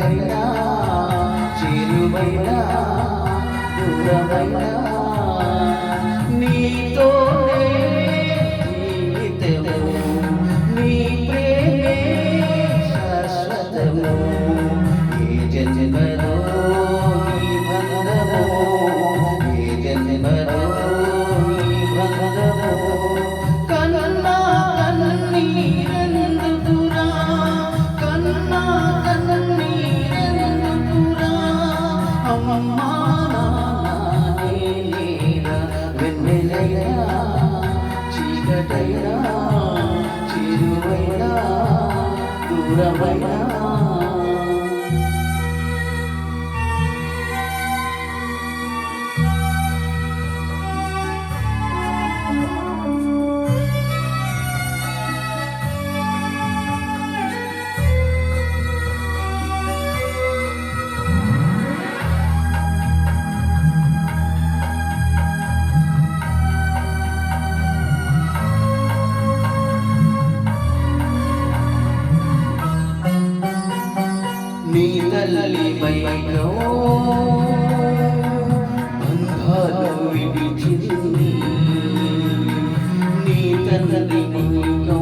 చీకటైనా చేరువైనా దూరమైనా the way. తల్లి బంధాలు విడిచింది నీ తల్లి మైలో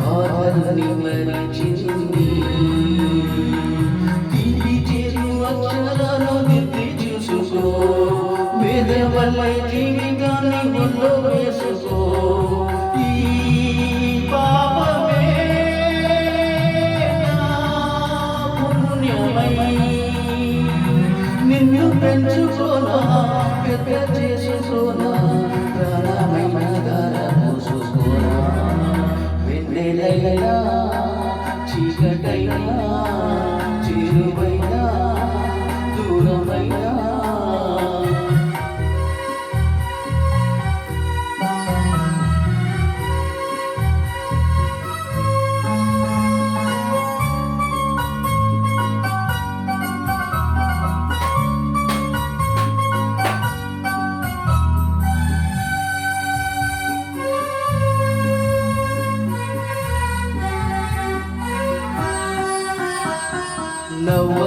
బాధల్ని మరిచింది తీపి చేరు అక్షరాలు దిద్ది చూసుకో. వేదవల్లై జీవితాన్ని ఒళ్ళో వేసుకో. నిన్ను పెంచుకోనా పెద్ద చేసుకోనా ప్రాణమైన ధర పోసుకోనా వెన్నెలైనా చీకటైనా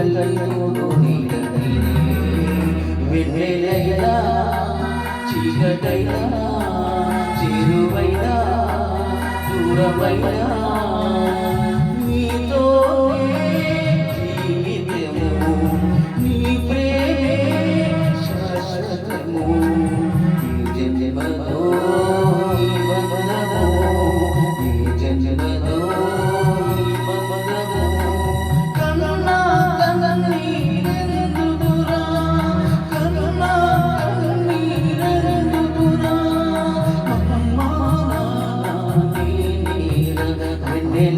నీకు తల్లితోడు నీడని వెన్నెలైనా చీకటైనా చిరువైనా దూరమైనా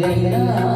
Yeah.